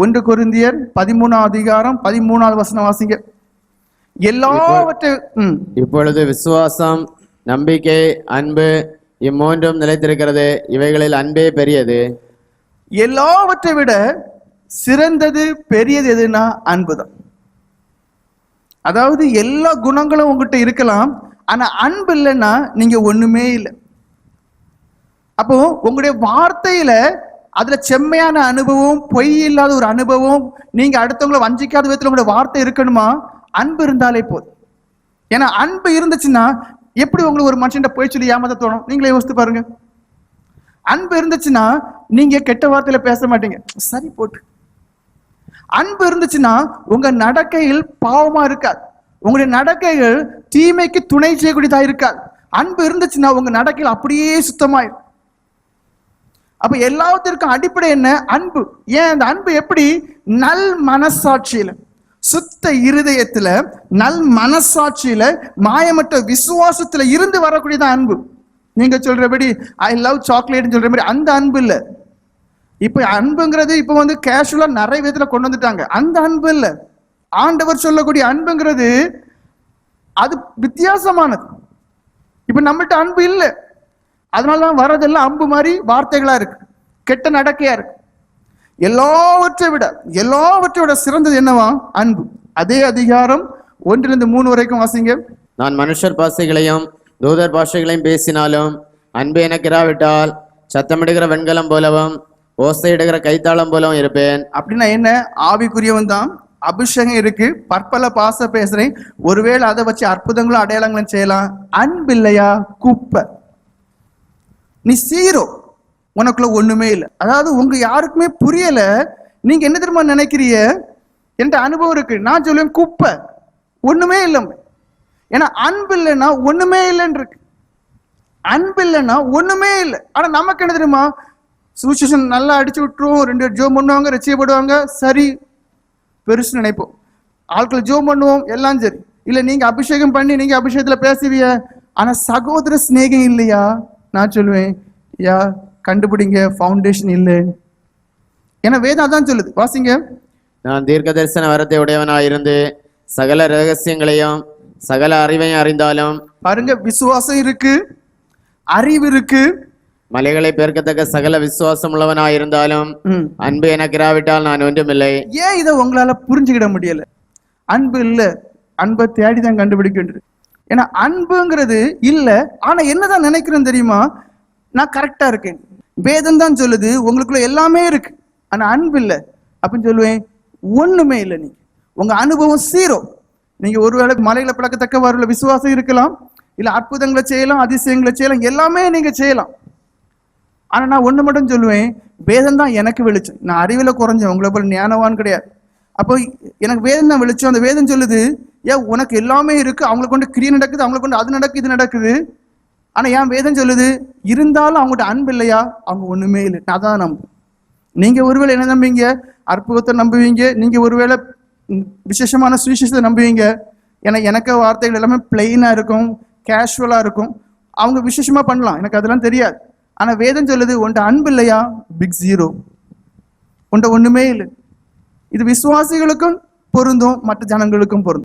ஒன்று கொரிந்தியர் பதிமூணாம் அதிகாரம் பதிமூணாவது வசனம் வாசிங்க. எல்லாவற்றை ம். இப்பொழுது விசுவாசம் நம்பிக்கை அன்பு இம்மூன்றும் நிலைத்திருக்கிறது. இவைகளில் அன்பே பெரியது. எல்லாவற்றை விட சிறந்தது பெரியது எதுனா அன்புதான். அதாவது எல்லா குணங்களும் உங்ககிட்ட இருக்கலாம் ஆனா அன்பு இல்லைன்னா நீங்க ஒண்ணுமே இல்லை. அப்போ உங்களுடைய வார்த்தையில அதுல செம்மையான அனுபவம் பொய் இல்லாத ஒரு அனுபவம். நீங்க அடுத்தவங்களை வஞ்சிக்காத விதத்துல உங்களோட வார்த்தை இருக்கணுமா? அன்பு இருந்தாலே போதும். ஏன்னா அன்பு இருந்துச்சுன்னா எப்படி உங்களுக்கு ஒரு மனுஷன் போய் சொல்லி ஏமாத்த தோணும்? நீங்களே யோசித்து பாருங்க. அன்பு இருந்துச்சுன்னா நீங்க கெட்ட வார்த்தையில பேச மாட்டீங்க. சரி போட்டு. அன்பு இருந்துச்சுன்னா உங்க நடக்கையில் பாவமா இருக்காது. உங்களுடைய நடக்கைகள் தீமைக்கு துணை செய்யக்கூடியதா இருக்காது. அன்பு இருந்துச்சுன்னா உங்க நடக்கையில் அப்படியே சுத்தமாயிரும். அப்ப எல்லாத்திற்கும் அடிப்படை என்ன? அன்பு. ஏன் அந்த அன்பு எப்படி? நல் மனசாட்சியில. சுத்த இருதயத்துல நல் மனசாட்சியில மாயமற்ற விசுவாசத்துல இருந்து வரக்கூடியதான் அன்பு. நீங்க சொல்றபடி ஐ லவ் சாக்லேட்னு சொல்ற மாதிரி அந்த அன்பு இல்ல. இப்ப அன்புங்கிறது இப்ப வந்து கேஷுவலா நிறைய விதத்துல கொண்டு வந்துட்டாங்க. அந்த அன்பு இல்ல. ஆண்டவர் சொல்லக்கூடிய அன்புங்கிறது அது வித்தியாசமானது. இப்ப நம்மள்ட்ட அன்பு இல்லை. அதனாலதான் வர்றதெல்லாம் அம்பு மாதிரி வார்த்தைகளா இருக்கு. கெட்ட நடக்கையா இருக்கு. எல்லாவற்றை விட எல்லாவற்றை விட சிறந்தது என்னவா? அன்பு. அதே அதிகாரம் ஒன்றிலிருந்து மூணு வரைக்கும் வாசிங்க. நான் மனுஷர் பாஷைகளையும் தூதர் பாஷைகளையும் பேசினாலும் அன்பு எனக்கு இராவிட்டால் சத்தமிடுகிற வெண்கலம் போலவும் ஓசையிடுகிற கைத்தாளம் போலவும் இருப்பேன். அப்படின்னா என்ன? ஆவிக்குரியவன் தான். அபிஷேகம் இருக்கு. பற்பல பாச பேசுறேன். ஒருவேளை அதை வச்சு அற்புதங்களும் அடையாளங்களும் செய்யலாம். அன்பு இல்லையா குப்பை. நீ சீரோ. உனக்குள்ள ஒண்ணுமே இல்லை. அதாவது உங்க யாருக்குமே புரியல. நீங்க என்ன தெரியுமா நினைக்கிறீங்க? என்கிட்ட அனுபவம் இருக்கு. நான் சொல்லுவேன் குப்பை. ஒண்ணுமே இல்லை ஏன்னா அன்பு இல்லைன்னா ஒண்ணுமே இல்லைன்னு இருக்கு. அன்பு இல்லைன்னா ஒண்ணுமே இல்லை. ஆனா நமக்கு என்ன தெரியுமா? சுச்சுவேஷன் நல்லா அடிச்சு விட்டுரும். ரெண்டு பேர் ஜோம் பண்ணுவாங்க ரசிக்கப்படுவாங்க. சரி. பெருசு நினைப்போம். ஆட்கள் ஜோம் பண்ணுவோம். எல்லாம் சரி. இல்லை நீங்க அபிஷேகம் பண்ணி நீங்க அபிஷேகத்துல பேசுவீங்க. ஆனா சகோதர சிநேகம் இல்லையா? நான் சொல்லுவேன் யா கண்டுபிடிங்க ஃபவுண்டேஷன் இல்லை. ஏன்னா வேதம் அதான் சொல்லுது. வாசிங்க. நான் தீர்க்க தரிசன வரத்தை உடையவனாயிருந்து சகல ரகசியங்களையும் சகல அறிவையும் அறிந்தாலும் பாருங்க விசுவாசம் இருக்கு அறிவு இருக்கு. மலைகளை பெருக்கத்தக்க சகல விசுவாசம் உள்ளவனாயிருந்தாலும் ம். அன்பு எனக்கு இராவிட்டால் நான் ஒன்றுமில்லை. ஏன் இதை உங்களால புரிஞ்சுக்கிட முடியல? அன்பு இல்ல. அன்பை தேடி தான் கண்டுபிடிக்க வேண்டியது. ஏன்னா அன்புங்கிறது இல்லை. ஆனால் என்னதான் நினைக்கிறேன்னு தெரியுமா? நான் கரெக்டாக இருக்கேன். வேதம் தான் சொல்லுது உங்களுக்குள்ள எல்லாமே இருக்கு. ஆனால் அன்பு இல்லை. அப்படின்னு சொல்லுவேன் ஒண்ணுமே இல்லை நீங்க உங்க அனுபவம் சீரோ நீங்க ஒருவேளை மலையில பழக்கத்தக்க வரல விசுவாசம் இருக்கலாம் இல்ல அற்புதங்களை செய்யலாம் அதிசயங்களை செய்யலாம் எல்லாமே நீங்க செய்யலாம். ஆனா நான் ஒன்று மட்டும் சொல்லுவேன் வேதம் தான் எனக்கு வெளிச்சம். நான் அறிவில் குறைஞ்சேன் உங்களை போல ஞானவான் கிடையாது. அப்போ எனக்கு வேதம் தான் வெளிச்சம். அந்த வேதம் சொல்லுது ஏன் உனக்கு எல்லாமே இருக்கு. அவங்களை கொண்டு கிரியை நடக்குது அவங்களை கொண்டு அது நடக்குது இது நடக்குது. ஆனா ஏன் வேதம் சொல்லுது? இருந்தாலும் அவங்கள்ட்ட அன்பு இல்லையா? அவங்க ஒண்ணுமே இல்லை. நான் தான் நம்புவேன் நீங்க ஒருவேளை என்ன நம்புவீங்க? அற்புதத்தை நம்புவீங்க. நீங்க ஒருவேளை விசேஷமான சுவிசேஷத்தை நம்புவீங்க. ஏன்னா எனக்கு வார்த்தைகள் எல்லாமே பிளெயினா இருக்கும் கேஷுவலா இருக்கும். அவங்க விசேஷமா பண்ணலாம். எனக்கு அதெல்லாம் தெரியாது. ஆனா வேதம் சொல்லுது உன்ட்ட அன்பு இல்லையா? பிக் ஜீரோ உன்ட்ட ஒண்ணுமே இல்லை. இது விசுவாசிகளுக்கும் பொருந்தும் மற்ற ஜனங்களுக்கும் பொருந்தும்.